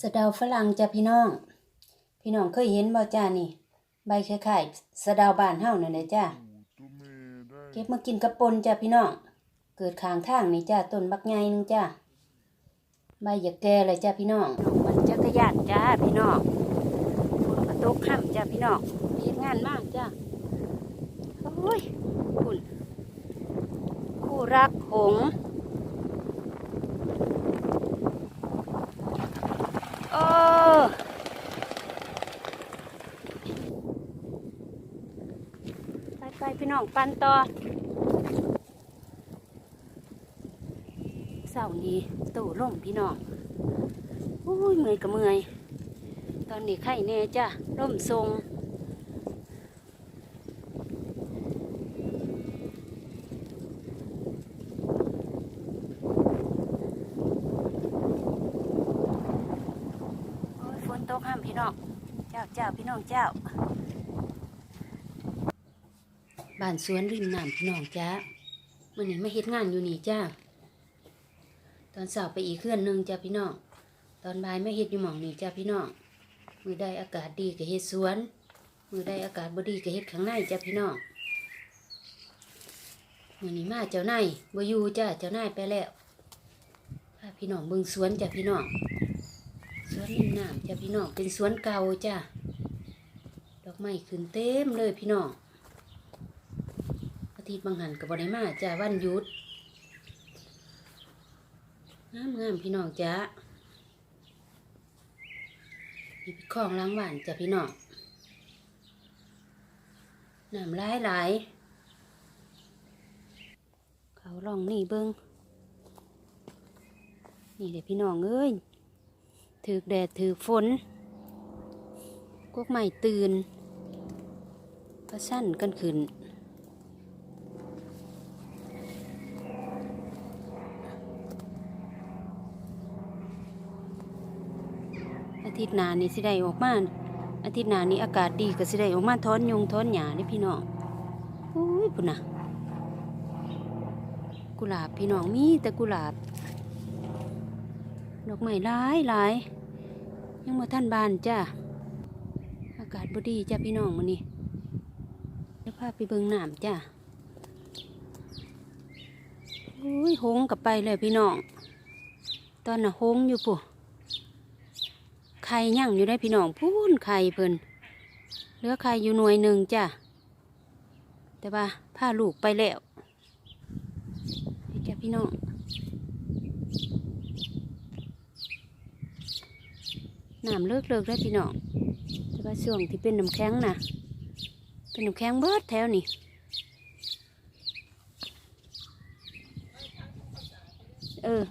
สะเดาฝรั่งจ้ะพี่น้อง พี่น้องเคยเห็นบ่จ้านี่ ใบคล้ายๆสะเดาบานเฮานั่นแหละจ้าเก็บมากินกับปนจ้ะพี่น้อง เกิดขางทางนี่จ้าต้นบักใหญ่นึงจ้าใบอยากแก่เลยจ้าพี่น้องมันจักรยานจ้าพี่น้องฝนกระตกค่ำจ้าพี่น้องเฮ็ดงานมากจ้าโอ้ยคุณคู่รักหงส์ เออไปไป พี่น้องปันต่อเสาร์นี้ตู่ล่มพี่น้องโอ้ยเมื่อยกับเมื่อย ตอนนี้ไข่แน่จ้ะร่มทรงโอ้ยฝนตกห้ามพี่น้อง เจ้าเจ้าพี่น้องเจ้า บ้านสวนริมน้ำพี่น้องจ้ามื่อนี้มาเฮ็ดงานอยู่นี่จ้าตอนเช้าไปอีกเคลื่อนหนึ่งจ้าพี่น้องตอนบ่ายไม่เฮ็ดอยู่หม่องนี่จ้าพี่น้องมือใดอากาศดีก็เฮ็ดสวน มือใดอากาศบ่ดีก็เฮ็ดข้างในจ้าพี่น้องมื้อนี้มาเจ้านายบ่อยู่จ้าเจ้านายไปแล้วพาพี่น้องเบิ่งสวนจ้าพี่น้องสวนริมน้ำจ้าพี่น้องเป็นสวนเก่าจ้าดอกไม้ขึ้นเต็มเลยพี่น้อง ทิตย์บางหันกับบได้มาจ้าวันยุดงามงามพี่น้องจ้ามีพี่ของล้างบ้านจ้าพี่น้องน้ำหลายหลเขาลองนี่เบิ้งนี่เด็พี่น้องเอ้ยถือแดดถือฝนกวกใหม่ตื่นก็สั้นกันขึ้น ทิตย์หน้านี่สิได้ออกมาอาทิตย์หน้านี้อากาศดีก็สิได้ออกมาท้อนยุงท้อนหญ้าเด้พี่น้องอุ้ยพุ่นนะกุหลาบพี่น้องมีแต่กุหลาบ ดอกไม้หลายหลายยังมาท่านบานจ้าอากาศบดีจ้าพี่น้องมันนี่เดี๋ยวพาไปเบิ่งน้ำจ้าอุ้ยหงกลับไปเลยพี่น้อง ตอนน่ะหงอยู่ปุ๊ ไข่ย่างอยู่ได้พี่น้องพูนไข่เพิ่นเหลือไข่อยู่หน่วยหนึ่งจ้าแต่ว่าพาลูกไปแล้วจ้าพี่น้องน้ำเลิกเลิกได้วพี่น้องแต่ว่าช่วงที่เป็นน้ำแข็งนะเป็นน้ำแข็งเบิดแถวนี่เออ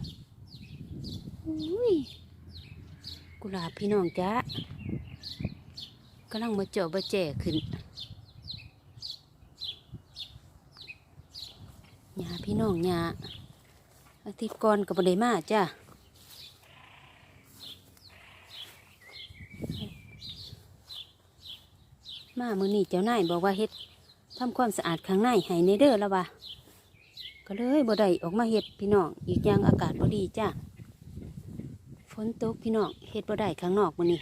อุ้ย กุหลาบพี่น้องจ้ากำลังมาเจาะมาแจขึ้นหญ้าพี่น้องหญ้าอาทิตย์ก่อนกับบไดมาจ้ามามือนี้เจ้านายบอกว่าเฮ็ดทำความสะอาดข้างในให้ในเด้อแล้วว่าก็เลยบ่ได้ออกมาเฮ็ดพี่น้องอีกอย่างอากาศบ่ดีจ้า ฝนตกพี่น้องเฮ็ดบ่ได้ข้างนอกมื้อนี้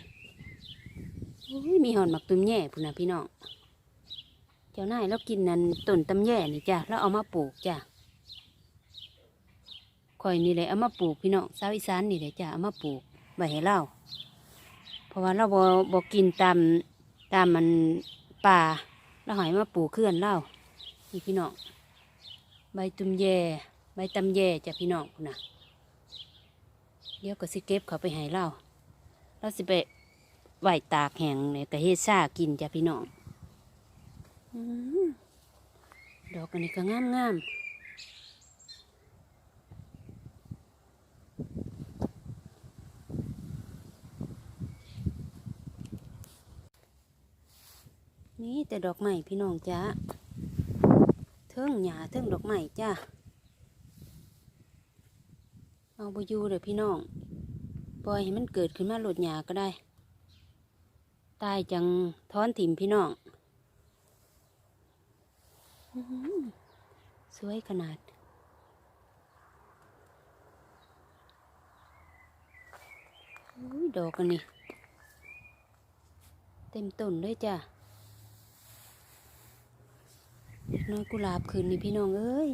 มีหอนหมักตุ้มแย่พุ่นน่ะพี่น้องเจ้านายเรากินนั่นต้นตำแย่นี่จ้าแล้วเอามาปลูกจ้าข่อยนี่แหละเอามาปลูกพี่น้องสาวอีสานนี่แหละจ้าเอามาปลูกไว้ให้เราเพราะว่าเราบ่บ่กินตามตามมันป่าแล้วหอยมาปลูกเคลื่อนเล่านี่พี่น้องใบตุ่มแย่ใบตำแย่จ้ะพี่น้องคุณนะ เดี๋ยวก็สิเก็บเขาไปให้เล่าแล้วสิไปไหวตากแห้งเนี่ยก็เฮ็ดซ่ากินจ้ะพี่น้องอดอกอันนี้ก็งามงามๆนี่แต่ดอกไม้พี่น้องจ้าเทิงหญ้าเทิงดอกไม้จ้า เอาไปอยู่เลยพี่น้องปล่อยให้มันเกิดขึ้นมาหลดหญ้าก็ได้ ตายจังท้อนถิ่มพี่น้องสวยขนาดอดอกกันนี่ เต็มต้นเลยจ้ะน้อยกุหลาบคืนนี่พี่น้องเอ้ย